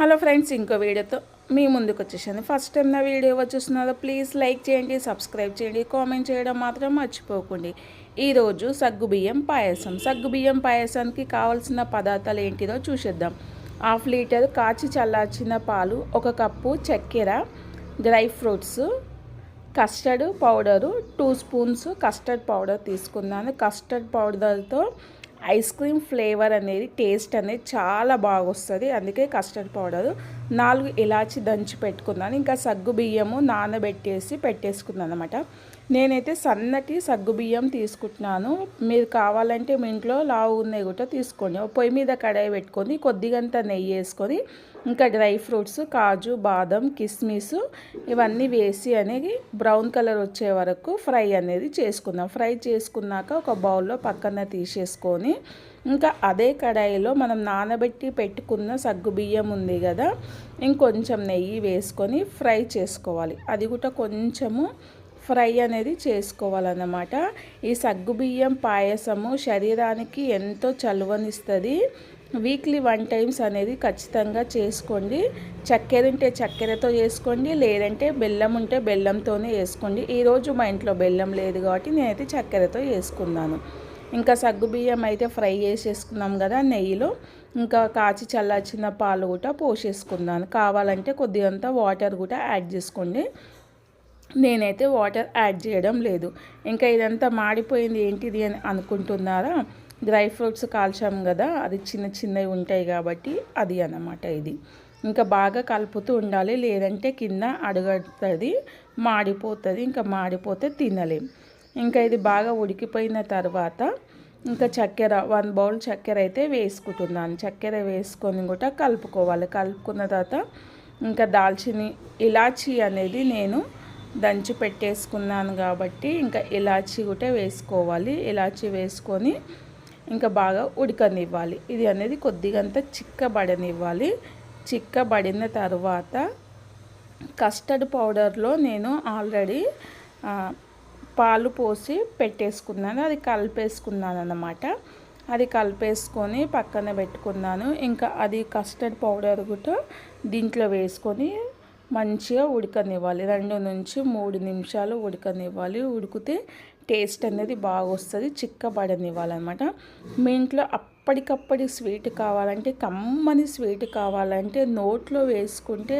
Hello friends ఇంకో వీడియోతో మీ ముందుకు వచ్చేసాను ఫస్ట్ టైం నా వీడియో వచ్చేస్తున్నారో ప్లీజ్ లైక్ చేయండి సబ్స్క్రైబ్ చేయండి కామెంట్ చేయడం మాత్రం మర్చిపోకండి. ఈరోజు సగ్గుబియ్యం పాయసం. సగ్గుబియ్యం పాయసానికి కావాల్సిన పదార్థాలు ఏంటిదో చూసేద్దాం. హాఫ్ లీటర్ కాచి చల్లార్చిన పాలు ఒక కప్పు చక్కెర dry fruits custard powder two spoons custard powder తీసుకున్నాను. కస్టర్డ్ పౌడర్తో ఐస్ క్రీమ్ ఫ్లేవర్ అనేది టేస్ట్ అనేది చాలా బాగా వస్తుంది అందుకే కస్టర్డ్ పౌడర్ నాలుగు ఇలాచి దంచి పెట్టుకున్నాను. ఇంకా సగ్గు బియ్యము నానబెట్టేసి పెట్టేసుకున్నాను అనమాట నేనైతే సన్నటి సగ్గు బియ్యం తీసుకుంటున్నాను. మీరు కావాలంటే మీ ఇంట్లో లావు ఉన్నాయి కూడా తీసుకోండి. పొయ్యి మీద కడాయి పెట్టుకొని కొద్దిగంత నెయ్యి వేసుకొని ఇంకా డ్రై ఫ్రూట్స్ కాజు బాదం కిస్మిస్ ఇవన్నీ వేసి అనేది బ్రౌన్ కలర్ వచ్చే వరకు ఫ్రై అనేది చేసుకుందాం. ఫ్రై చేసుకున్నాక ఒక బౌల్లో పక్కన తీసేసుకొని ఇంకా అదే కడాయిలో మనం నానబెట్టి పెట్టుకున్న సగ్గు బియ్యం ఉంది కదా ఇంకొంచెం నెయ్యి వేసుకొని ఫ్రై చేసుకోవాలి. అది కూడా కొంచెము ఫ్రై అనేది చేసుకోవాలన్నమాట. ఈ సగ్గుబియ్యం పాయసము శరీరానికి ఎంతో చలువనిస్తుంది. వీక్లీ వన్ టైమ్స్ అనేది ఖచ్చితంగా చేసుకోండి. చక్కెర ఉంటే చక్కెరతో చేసుకోండి లేదంటే బెల్లం ఉంటే బెల్లంతోనే వేసుకోండి. ఈరోజు మా ఇంట్లో బెల్లం లేదు కాబట్టి నేనైతే చక్కెరతో వేసుకున్నాను. ఇంకా సగ్గుబియ్యం అయితే ఫ్రై చేసేసుకున్నాం కదా నెయ్యిలో. ఇంకా కాచి చల్లార్చిన పాలు కూడా పోసేసుకున్నాను. కావాలంటే కొద్దిగంత వాటర్ కూడా యాడ్ చేసుకోండి. నేనైతే వాటర్ యాడ్ చేయడం లేదు. ఇంకా ఇదంతా మాడిపోయింది ఏంటిది అని అనుకుంటున్నారా? డ్రై ఫ్రూట్స్ కాల్చాం కదా అది చిన్న చిన్నవి ఉంటాయి కాబట్టి అది అన్నమాట ఇది. ఇంకా బాగా కలుపుతూ ఉండాలి లేదంటే కింద అడుగుతుంది మాడిపోతుంది ఇంకా మాడిపోతే తినలేం. ఇంకా ఇది బాగా ఉడికిపోయిన తర్వాత ఇంకా చక్కెర వన్ బౌల్ చక్కెర అయితే వేసుకుంటున్నాను. చక్కెర వేసుకొని కూడా కలుపుకోవాలి. కలుపుకున్న తర్వాత ఇంకా దాల్చిని ఇలాచీ అనేది నేను దంచి పెట్టేసుకున్నాను కాబట్టి ఇంకా ఇలాచీ కూడా వేసుకోవాలి. ఇలాచీ వేసుకొని ఇంకా బాగా ఉడకనివ్వాలి. ఇది అనేది కొద్దిగంత చిక్కబడనివ్వాలి. చిక్కబడిన తర్వాత కస్టర్డ్ పౌడర్లో నేను ఆల్రెడీ పాలు పోసి పెట్టేసుకున్నాను. అది కలిపేసుకున్నాను అన్నమాట అది కలిపేసుకొని పక్కన పెట్టుకున్నాను. ఇంకా అది కస్టర్డ్ పౌడర్ కూడా దీంట్లో వేసుకొని మంచిగా ఉడకనివ్వాలి. రెండు నుంచి మూడు నిమిషాలు ఉడకనివ్వాలి. ఉడికితే టేస్ట్ అనేది బాగా వస్తుంది చిక్కబడనివ్వాలన్నమాట. మీ ఇంట్లో అప్పటికప్పటి స్వీట్ కావాలంటే కమ్మని స్వీట్ కావాలంటే నోట్లో వేసుకుంటే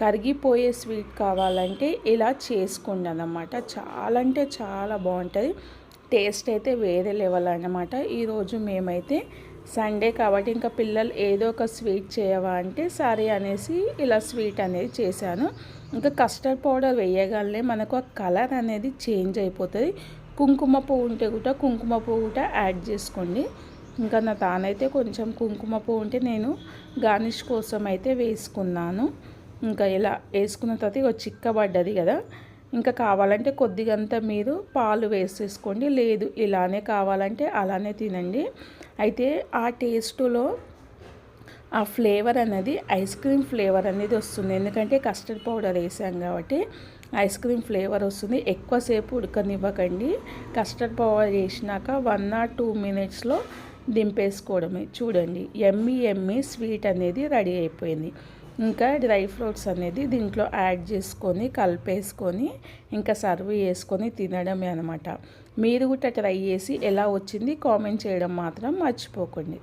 కరిగిపోయే స్వీట్ కావాలంటే ఇలా చేసుకోండి అన్నమాట చాలా అంటే చాలా బాగుంటుంది. టేస్ట్ అయితే వేరే లెవెల్ అనమాట ఈరోజు మేమైతే సండే కాబట్టి ఇంకా పిల్లలు ఏదో ఒక స్వీట్ చేయవా అంటే సరే అనేసి ఇలా స్వీట్ అనేది చేశాను. ఇంకా కస్టర్డ్ పౌడర్ వేయగానే మనకు ఆ కలర్ అనేది చేంజ్ అయిపోతుంది. కుంకుమ పువ్వు ఉంటే కూడా కుంకుమ పువ్వు కూడా యాడ్ చేసుకోండి. ఇంకా నా తానైతే కొంచెం కుంకుమ పువ్వు ఉంటే నేను గార్నిష్ కోసం అయితే వేసుకున్నాను. ఇంకా ఇలా వేసుకున్న తర్వాత ఇక చిక్కబడ్డది కదా. ఇంకా కావాలంటే కొద్దిగంత మీరు పాలు వేసేసుకోండి. లేదు ఇలానే కావాలంటే అలానే తినండి. అయితే ఆ టేస్టులో ఆ ఫ్లేవర్ అనేది ఐస్ క్రీమ్ ఫ్లేవర్ అనేది వస్తుంది. ఎందుకంటే కస్టర్డ్ పౌడర్ వేసాం కాబట్టి ఐస్ క్రీమ్ ఫ్లేవర్ వస్తుంది. ఎక్కువసేపు ఉడకనివ్వకండి. కస్టర్డ్ పౌడర్ వేసినాక వన్ ఆర్ టూ మినిట్స్లో దింపేసుకోవడమే. చూడండి ఎమ్మి ఎమ్మి స్వీట్ అనేది రెడీ అయిపోయింది. ఇంకా డ్రై ఫ్రూట్స్ అనేది దీంట్లో యాడ్ చేసుకొని కలిపేసుకొని ఇంకా సర్వ్ చేసుకొని తినడమే అనమాట మీరు కూడా ట్రై చేసి ఎలా వచ్చింది కామెంట్ చేయడం మాత్రం మర్చిపోకండి.